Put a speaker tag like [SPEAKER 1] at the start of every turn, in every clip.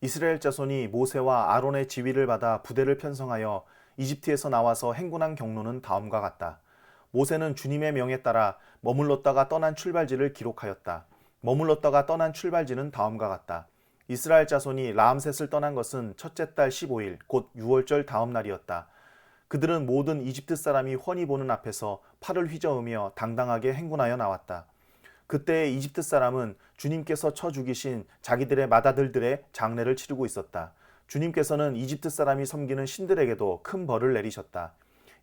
[SPEAKER 1] 이스라엘 자손이 모세와 아론의 지위를 받아 부대를 편성하여 이집트에서 나와서 행군한 경로는 다음과 같다. 모세는 주님의 명에 따라 머물렀다가 떠난 출발지를 기록하였다. 머물렀다가 떠난 출발지는 다음과 같다. 이스라엘 자손이 라암셋을 떠난 것은 첫째 달 15일 곧 6월절 다음 날이었다. 그들은 모든 이집트 사람이 훤히 보는 앞에서 팔을 휘저으며 당당하게 행군하여 나왔다. 그때 이집트 사람은 주님께서 쳐 죽이신 자기들의 맏아들들의 장례를 치르고 있었다. 주님께서는 이집트 사람이 섬기는 신들에게도 큰 벌을 내리셨다.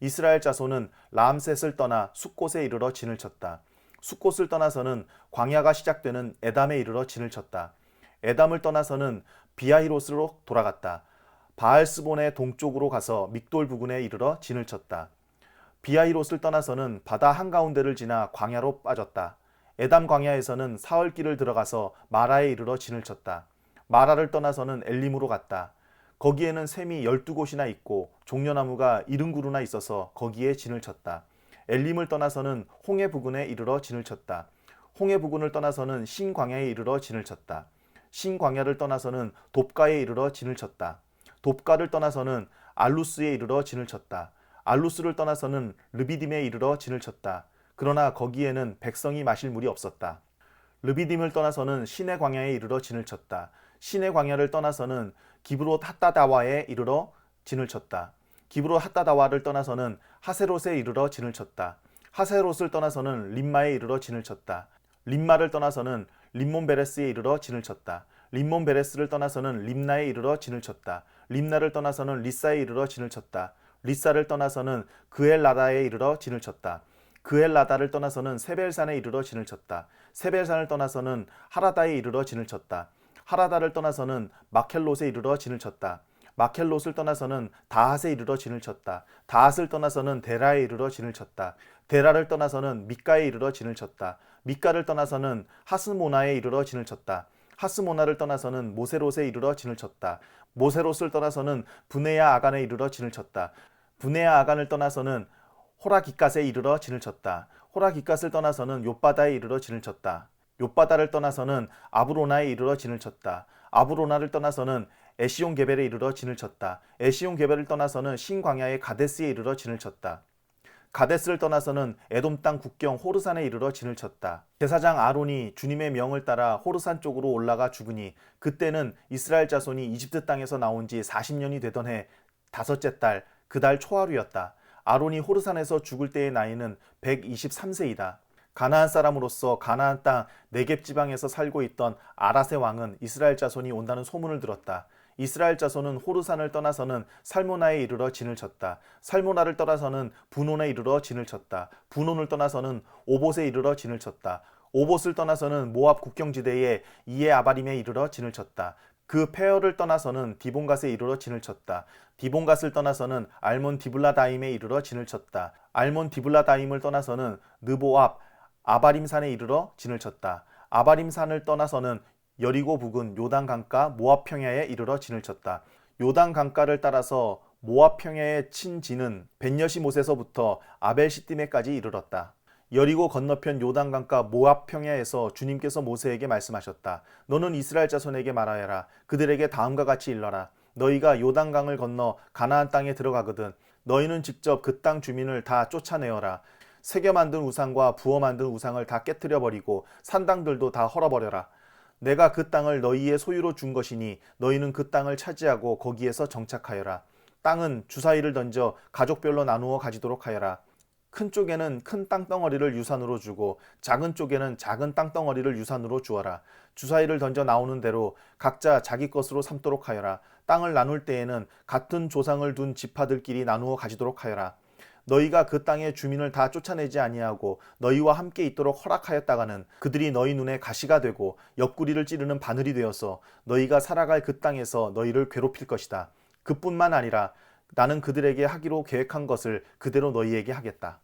[SPEAKER 1] 이스라엘 자손은 라암셋을 떠나 숫곳에 이르러 진을 쳤다. 숫곳을 떠나서는 광야가 시작되는 에담에 이르러 진을 쳤다. 에담을 떠나서는 비아히롯으로 돌아갔다. 바알스본의 동쪽으로 가서 믹돌 부근에 이르러 진을 쳤다. 비아히롯을 떠나서는 바다 한가운데를 지나 광야로 빠졌다. 에담 광야에서는 사흘길을 들어가서 마라에 이르러 진을 쳤다. 마라를 떠나서는 엘림으로 갔다. 거기에는 샘이 열두 곳이나 있고 종려나무가 이른 그루나 있어서 거기에 진을 쳤다. 엘림을 떠나서는 홍해 부근에 이르러 진을 쳤다. 홍해 부근을 떠나서는 신광야에 이르러 진을 쳤다. 신광야를 떠나서는 돕가에 이르러 진을 쳤다. 돕가를 떠나서는 알루스에 이르러 진을 쳤다. 알루스를 떠나서는 르비딤에 이르러 진을 쳤다. 그러나 거기에는 백성이 마실 물이 없었다. 르비딤을 떠나서는 신의 광야에 이르러 진을 쳤다. 신의 광야를 떠나서는 기브롯 핫다다와에 이르러 진을 쳤다. 기브롯 핫다다와를 떠나서는 하세롯에 이르러 진을 쳤다. 하세롯을 떠나서는 림마에 이르러 진을 쳤다. 림마를 떠나서는 림몬베레스에 이르러 진을 쳤다. 림몬베레스를 떠나서는 림나에 이르러 진을 쳤다. 림나를 떠나서는 리사에 이르러 진을 쳤다. 리사를 떠나서는 그엘라다에 이르러 진을 쳤다. 그엘라다를 떠나서는 세벨산에 이르러 진을 쳤다. 세벨산을 떠나서는 하라다에 이르러 진을 쳤다. 하라다를 떠나서는 마켈롯에 이르러 진을 쳤다. 마켈롯을 떠나서는 다핫에 이르러 진을 쳤다. 다핫을 떠나서는 데라에 이르러 진을 쳤다. 데라를 떠나서는 미가에 이르러 진을 쳤다. 미가를 떠나서는 하스모나에 이르러 진을 쳤다. 하스모나를 떠나서는 모세롯에 이르러 진을 쳤다. 모세롯을 떠나서는 부네야 아간에 이르러 진을 쳤다. 부네야 아간을 떠나서는 호라기갓에 이르러 진을 쳤다. 호라기갓을 떠나서는 욥바다에 이르러 진을 쳤다. 욥바다를 떠나서는 아브로나에 이르러 진을 쳤다. 아브로나를 떠나서는 에시온 게벨에 이르러 진을 쳤다. 에시온 게벨을 떠나서는 신광야의 가데스에 이르러 진을 쳤다. 가데스를 떠나서는 에돔 땅 국경 호르산에 이르러 진을 쳤다. 제사장 아론이 주님의 명을 따라 호르산 쪽으로 올라가 죽으니 그때는 이스라엘 자손이 이집트 땅에서 나온 지 40년이 되던 해 다섯째 달 그 달 초하루였다. 아론이 호르산에서 죽을 때의 나이는 123세이다. 가나안 사람으로서 가나안 땅 네겝 지방에서 살고 있던 아라세 왕은 이스라엘 자손이 온다는 소문을 들었다. 이스라엘 자손은 호르산을 떠나서는 살모나에 이르러 진을 쳤다. 살모나를 떠나서는 분온에 이르러 진을 쳤다. 분온을 떠나서는 오봇에 이르러 진을 쳤다. 오봇을 떠나서는 모압 국경지대의 이에 아바림에 이르러 진을 쳤다. 그 페어를 떠나서는 디본갓에 이르러 진을 쳤다. 디본갓을 떠나서는 알몬 디블라다임에 이르러 진을 쳤다. 알몬 디블라다임을 떠나서는 느보압 아바림산에 이르러 진을 쳤다. 아바림산을 떠나서는 여리고 부근 요단 강가 모압 평야에 이르러 진을 쳤다. 요단 강가를 따라서 모압 평야에 친 진은 벤여시못에서부터 아벨시띠메까지 이르렀다. 여리고 건너편 요단 강가 모압 평야에서 주님께서 모세에게 말씀하셨다. 너는 이스라엘 자손에게 말하여라. 그들에게 다음과 같이 일러라. 너희가 요단강을 건너 가나안 땅에 들어가거든 너희는 직접 그 땅 주민을 다 쫓아내어라. 새겨 만든 우상과 부어 만든 우상을 다 깨뜨려 버리고 산당들도 다 헐어버려라. 내가 그 땅을 너희의 소유로 준 것이니 너희는 그 땅을 차지하고 거기에서 정착하여라. 땅은 주사위를 던져 가족별로 나누어 가지도록 하여라. 큰 쪽에는 큰 땅덩어리를 유산으로 주고 작은 쪽에는 작은 땅덩어리를 유산으로 주어라. 주사위를 던져 나오는 대로 각자 자기 것으로 삼도록 하여라. 땅을 나눌 때에는 같은 조상을 둔 지파들끼리 나누어 가지도록 하여라. 너희가 그 땅의 주민을 다 쫓아내지 아니하고 너희와 함께 있도록 허락하였다가는 그들이 너희 눈에 가시가 되고 옆구리를 찌르는 바늘이 되어서 너희가 살아갈 그 땅에서 너희를 괴롭힐 것이다. 그뿐만 아니라 나는 그들에게 하기로 계획한 것을 그대로 너희에게 하겠다.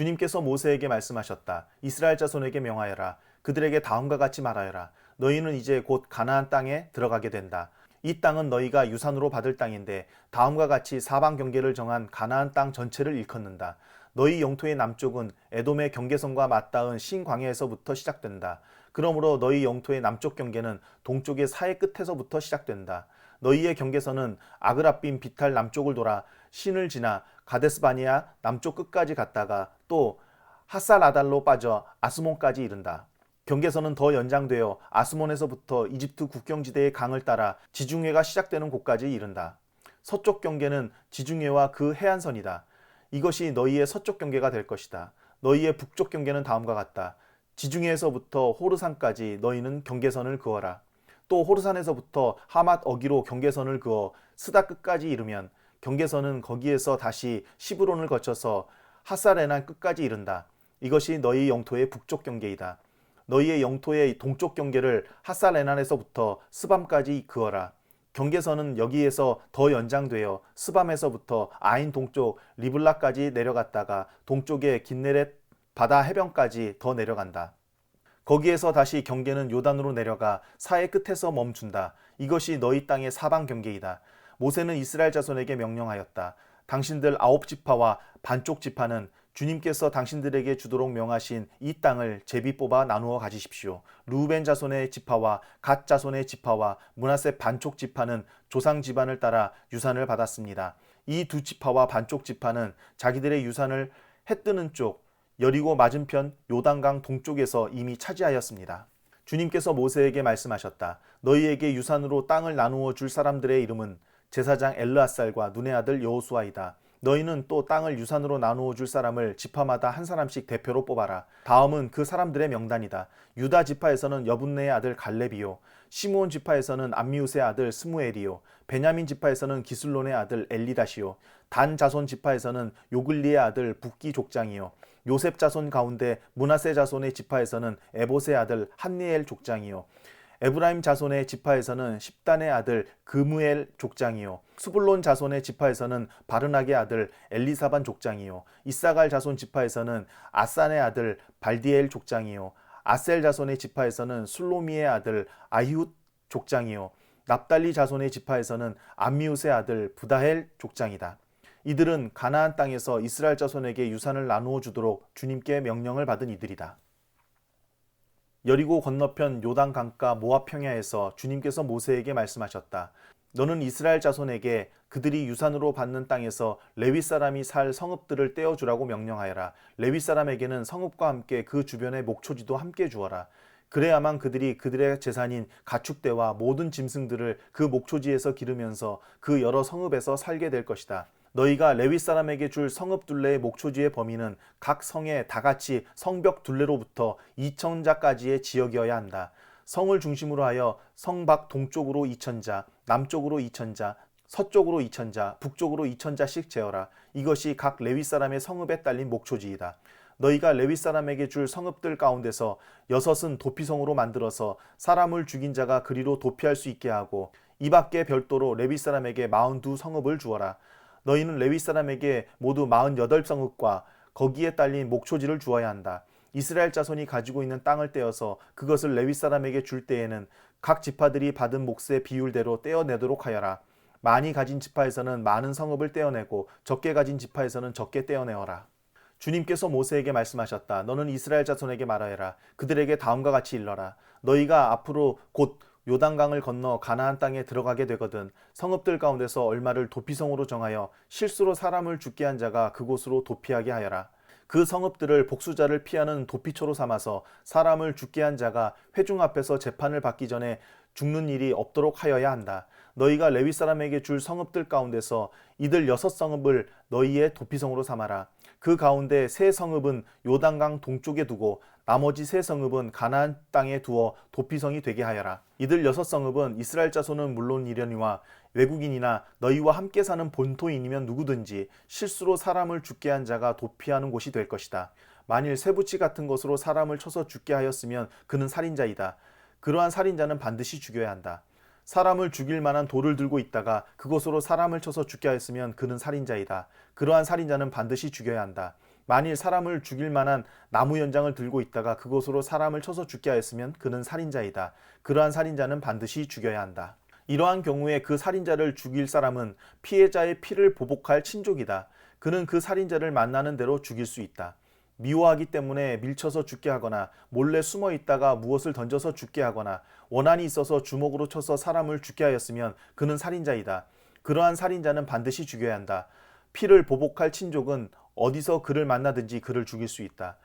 [SPEAKER 1] 주님께서 모세에게 말씀하셨다. 이스라엘 자손에게 명하여라. 그들에게 다음과 같이 말하여라. 너희는 이제 곧 가나안 땅에 들어가게 된다. 이 땅은 너희가 유산으로 받을 땅인데 다음과 같이 사방 경계를 정한 가나안 땅 전체를 일컫는다. 너희 영토의 남쪽은 에돔의 경계선과 맞닿은 신광야에서부터 시작된다. 그러므로 너희 영토의 남쪽 경계는 동쪽의 사해 끝에서부터 시작된다. 너희의 경계선은 아그라빔 비탈 남쪽을 돌아 신을 지나 가데스바니아 남쪽 끝까지 갔다가 또 하살아달로 빠져 아스몬까지 이른다. 경계선은 더 연장되어 아스몬에서부터 이집트 국경지대의 강을 따라 지중해가 시작되는 곳까지 이른다. 서쪽 경계는 지중해와 그 해안선이다. 이것이 너희의 서쪽 경계가 될 것이다. 너희의 북쪽 경계는 다음과 같다. 지중해에서부터 호르산까지 너희는 경계선을 그어라. 또 호르산에서부터 하맛 어기로 경계선을 그어 스다 끝까지 이르면 경계선은 거기에서 다시 시브론을 거쳐서 하사레난 끝까지 이른다. 이것이 너희 영토의 북쪽 경계이다. 너희의 영토의 동쪽 경계를 하사레난에서부터 스밤까지 그어라. 경계선은 여기에서 더 연장되어 스밤에서부터 아인 동쪽 리블라까지 내려갔다가 동쪽의 긴네렛 바다 해변까지 더 내려간다. 거기에서 다시 경계는 요단으로 내려가 사해 끝에서 멈춘다. 이것이 너희 땅의 사방 경계이다. 모세는 이스라엘 자손에게 명령하였다. 당신들 아홉 지파와 반쪽 지파는 주님께서 당신들에게 주도록 명하신 이 땅을 제비 뽑아 나누어 가지십시오. 루벤 자손의 지파와 갓 자손의 지파와 문하세 반쪽 지파는 조상 집안을 따라 유산을 받았습니다. 이 두 지파와 반쪽 지파는 자기들의 유산을 해 뜨는 쪽 여리고 맞은편 요단강 동쪽에서 이미 차지하였습니다. 주님께서 모세에게 말씀하셨다. 너희에게 유산으로 땅을 나누어 줄 사람들의 이름은 제사장 엘르아살과 눈의 아들 여호수아이다. 너희는 또 땅을 유산으로 나누어 줄 사람을 지파마다 한 사람씩 대표로 뽑아라. 다음은 그 사람들의 명단이다. 유다 지파에서는 여분네의 아들 갈렙이요. 시므온 지파에서는 암미우스의 아들 스무엘이요. 베냐민 지파에서는 기슬론의 아들 엘리다시요. 단 자손 지파에서는 요글리의 아들 북기 족장이요. 요셉 자손 가운데 문하세 자손의 지파에서는 에봇의 아들 한니엘 족장이요. 에브라임 자손의 지파에서는 십단의 아들 그무엘 족장이요. 수불론 자손의 지파에서는 바르낙의 아들 엘리사반 족장이요. 이사갈 자손 지파에서는 아산의 아들 발디엘 족장이요. 아셀 자손의 지파에서는 술로미의 아들 아히웃 족장이요. 납달리 자손의 지파에서는 암미웃의 아들 부다헬 족장이다. 이들은 가나안 땅에서 이스라엘 자손에게 유산을 나누어 주도록 주님께 명령을 받은 이들이다. 여리고 건너편 요단 강가 모압 평야에서 주님께서 모세에게 말씀하셨다. 너는 이스라엘 자손에게 그들이 유산으로 받는 땅에서 레위 사람이 살 성읍들을 떼어 주라고 명령하여라. 레위 사람에게는 성읍과 함께 그 주변의 목초지도 함께 주어라. 그래야만 그들이 그들의 재산인 가축대와 모든 짐승들을 그 목초지에서 기르면서 그 여러 성읍에서 살게 될 것이다. 너희가 레위 사람에게 줄 성읍 둘레의 목초지의 범위는 각 성에 다 같이 성벽 둘레로부터 이천자까지의 지역이어야 한다. 성을 중심으로 하여 성밖 동쪽으로 이천자, 남쪽으로 이천자, 서쪽으로 이천자, 북쪽으로 이천자씩 재어라. 이것이 각 레위 사람의 성읍에 딸린 목초지이다. 너희가 레위 사람에게 줄 성읍들 가운데서 여섯은 도피성으로 만들어서 사람을 죽인 자가 그리로 도피할 수 있게 하고 이 밖에 별도로 레위 사람에게 마흔두 성읍을 주어라. 너희는 레위 사람에게 모두 마흔여덟 성읍과 거기에 딸린 목초지를 주어야 한다. 이스라엘 자손이 가지고 있는 땅을 떼어서 그것을 레위 사람에게 줄 때에는 각 지파들이 받은 몫의 비율대로 떼어내도록 하여라. 많이 가진 지파에서는 많은 성읍을 떼어내고 적게 가진 지파에서는 적게 떼어내어라. 주님께서 모세에게 말씀하셨다. 너는 이스라엘 자손에게 말하여라. 그들에게 다음과 같이 일러라. 너희가 앞으로 곧 요단강을 건너 가나안 땅에 들어가게 되거든 성읍들 가운데서 얼마를 도피성으로 정하여 실수로 사람을 죽게 한 자가 그곳으로 도피하게 하여라. 그 성읍들을 복수자를 피하는 도피처로 삼아서 사람을 죽게 한 자가 회중 앞에서 재판을 받기 전에 죽는 일이 없도록 하여야 한다. 너희가 레위 사람에게 줄 성읍들 가운데서 이들 여섯 성읍을 너희의 도피성으로 삼아라. 그 가운데 세 성읍은 요단강 동쪽에 두고 나머지 세 성읍은 가나안 땅에 두어 도피성이 되게 하여라. 이들 여섯 성읍은 이스라엘 자손은 물론 이려니와 외국인이나 너희와 함께 사는 본토인이면 누구든지 실수로 사람을 죽게 한 자가 도피하는 곳이 될 것이다. 만일 쇠붙이 같은 것으로 사람을 쳐서 죽게 하였으면 그는 살인자이다. 그러한 살인자는 반드시 죽여야 한다. 사람을 죽일 만한 돌을 들고 있다가 그것으로 사람을 쳐서 죽게 하였으면 그는 살인자이다. 그러한 살인자는 반드시 죽여야 한다. 만일 사람을 죽일 만한 나무 연장을 들고 있다가 그것으로 사람을 쳐서 죽게 하였으면 그는 살인자이다. 그러한 살인자는 반드시 죽여야 한다. 이러한 경우에 그 살인자를 죽일 사람은 피해자의 피를 보복할 친족이다. 그는 그 살인자를 만나는 대로 죽일 수 있다. 미워하기 때문에 밀쳐서 죽게 하거나 몰래 숨어 있다가 무엇을 던져서 죽게 하거나 원한이 있어서 주먹으로 쳐서 사람을 죽게 하였으면 그는 살인자이다. 그러한 살인자는 반드시 죽여야 한다. 피를 보복할 친족은 어디서 그를 만나든지 그를 죽일 수 있다.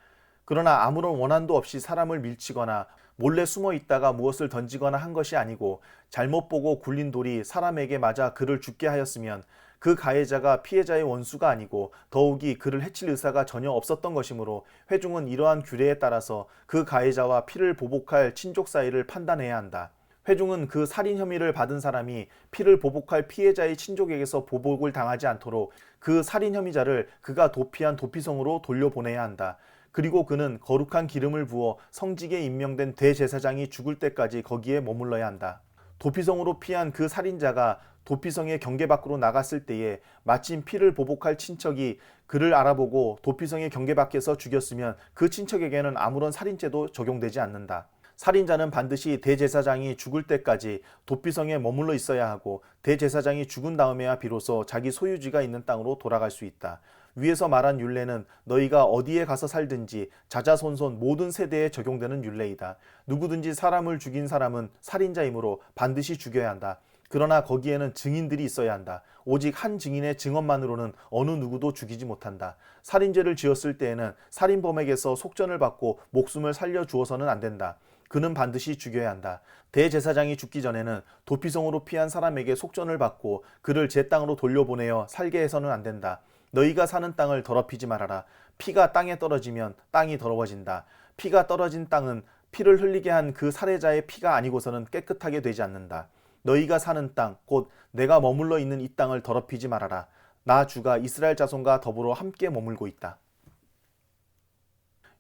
[SPEAKER 1] 그러나 아무런 원한도 없이 사람을 밀치거나 몰래 숨어 있다가 무엇을 던지거나 한 것이 아니고 잘못 보고 굴린 돌이 사람에게 맞아 그를 죽게 하였으면 그 가해자가 피해자의 원수가 아니고 더욱이 그를 해칠 의사가 전혀 없었던 것이므로 회중은 이러한 규례에 따라서 그 가해자와 피를 보복할 친족 사이를 판단해야 한다. 회중은 그 살인 혐의를 받은 사람이 피를 보복할 피해자의 친족에게서 보복을 당하지 않도록 그 살인 혐의자를 그가 도피한 도피성으로 돌려보내야 한다. 그리고 그는 거룩한 기름을 부어 성직에 임명된 대제사장이 죽을 때까지 거기에 머물러야 한다. 도피성으로 피한 그 살인자가 도피성의 경계 밖으로 나갔을 때에 마침 피를 보복할 친척이 그를 알아보고 도피성의 경계 밖에서 죽였으면 그 친척에게는 아무런 살인죄도 적용되지 않는다. 살인자는 반드시 대제사장이 죽을 때까지 도피성에 머물러 있어야 하고 대제사장이 죽은 다음에야 비로소 자기 소유지가 있는 땅으로 돌아갈 수 있다. 위에서 말한 율례는 너희가 어디에 가서 살든지 자자손손 모든 세대에 적용되는 율례이다. 누구든지 사람을 죽인 사람은 살인자이므로 반드시 죽여야 한다. 그러나 거기에는 증인들이 있어야 한다. 오직 한 증인의 증언만으로는 어느 누구도 죽이지 못한다. 살인죄를 지었을 때에는 살인범에게서 속전을 받고 목숨을 살려 주어서는 안 된다. 그는 반드시 죽여야 한다. 대제사장이 죽기 전에는 도피성으로 피한 사람에게 속전을 받고 그를 제 땅으로 돌려보내어 살게 해서는 안 된다. 너희가 사는 땅을 더럽히지 말아라. 피가 땅에 떨어지면 땅이 더러워진다. 피가 떨어진 땅은 피를 흘리게 한 그 살해자의 피가 아니고서는 깨끗하게 되지 않는다. 너희가 사는 땅, 곧 내가 머물러 있는 이 땅을 더럽히지 말아라. 나 주가 이스라엘 자손과 더불어 함께 머물고 있다.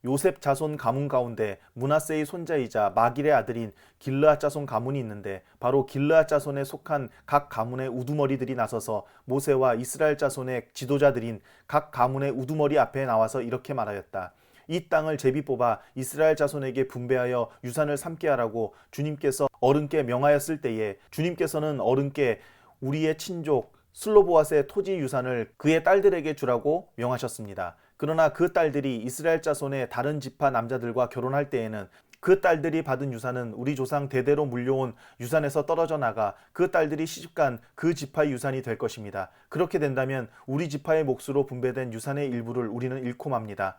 [SPEAKER 1] 요셉 자손 가문 가운데 문하세의 손자이자 마길의 아들인 길르앗 자손 가문이 있는데 바로 길르앗 자손에 속한 각 가문의 우두머리들이 나서서 모세와 이스라엘 자손의 지도자들인 각 가문의 우두머리 앞에 나와서 이렇게 말하였다. 이 땅을 제비 뽑아 이스라엘 자손에게 분배하여 유산을 삼게 하라고 주님께서 어른께 명하였을 때에 주님께서는 어른께 우리의 친족 슬로보아스의 토지 유산을 그의 딸들에게 주라고 명하셨습니다. 그러나 그 딸들이 이스라엘 자손의 다른 지파 남자들과 결혼할 때에는 그 딸들이 받은 유산은 우리 조상 대대로 물려온 유산에서 떨어져 나가 그 딸들이 시집간 그 지파의 유산이 될 것입니다. 그렇게 된다면 우리 지파의 몫으로 분배된 유산의 일부를 우리는 잃고 맙니다.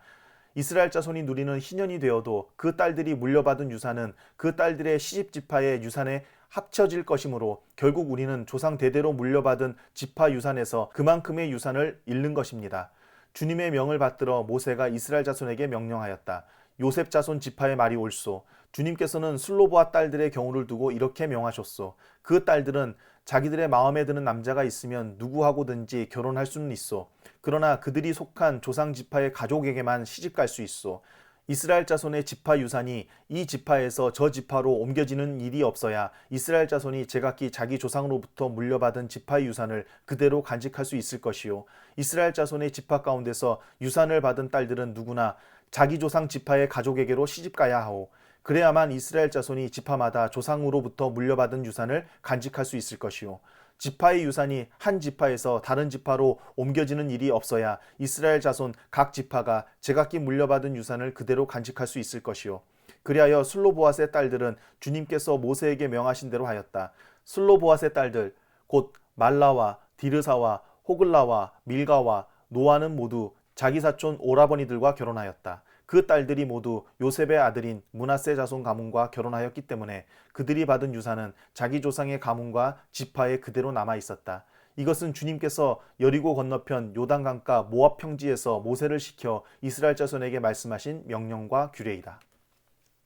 [SPEAKER 1] 이스라엘 자손이 누리는 희년이 되어도 그 딸들이 물려받은 유산은 그 딸들의 시집 지파의 유산에 합쳐질 것이므로 결국 우리는 조상 대대로 물려받은 지파 유산에서 그만큼의 유산을 잃는 것입니다. 주님의 명을 받들어 모세가 이스라엘 자손에게 명령하였다. 요셉 자손 지파의 말이 옳소. 주님께서는 슬로보아 딸들의 경우를 두고 이렇게 명하셨소. 그 딸들은 자기들의 마음에 드는 남자가 있으면 누구하고든지 결혼할 수는 있어. 그러나 그들이 속한 조상 지파의 가족에게만 시집 갈 수 있어. 이스라엘 자손의 지파 유산이 이 지파에서 저 지파로 옮겨지는 일이 없어야 이스라엘 자손이 제각기 자기 조상으로부터 물려받은 지파의 유산을 그대로 간직할 수 있을 것이요. 이스라엘 자손의 지파 가운데서 유산을 받은 딸들은 누구나 자기 조상 지파의 가족에게로 시집 가야 하오. 그래야만 이스라엘 자손이 지파마다 조상으로부터 물려받은 유산을 간직할 수 있을 것이요. 지파의 유산이 한 지파에서 다른 지파로 옮겨지는 일이 없어야 이스라엘 자손 각 지파가 제각기 물려받은 유산을 그대로 간직할 수 있을 것이요. 그리하여 슬로보아스의 딸들은 주님께서 모세에게 명하신 대로 하였다. 슬로보아스의 딸들 곧 말라와 디르사와 호글라와 밀가와 노아는 모두 자기 사촌 오라버니들과 결혼하였다. 그 딸들이 모두 요셉의 아들인 문하세 자손 가문과 결혼하였기 때문에 그들이 받은 유산은 자기 조상의 가문과 지파에 그대로 남아 있었다. 이것은 주님께서 여리고 건너편 요단 강가 모압 평지에서 모세를 시켜 이스라엘 자손에게 말씀하신 명령과 규례이다.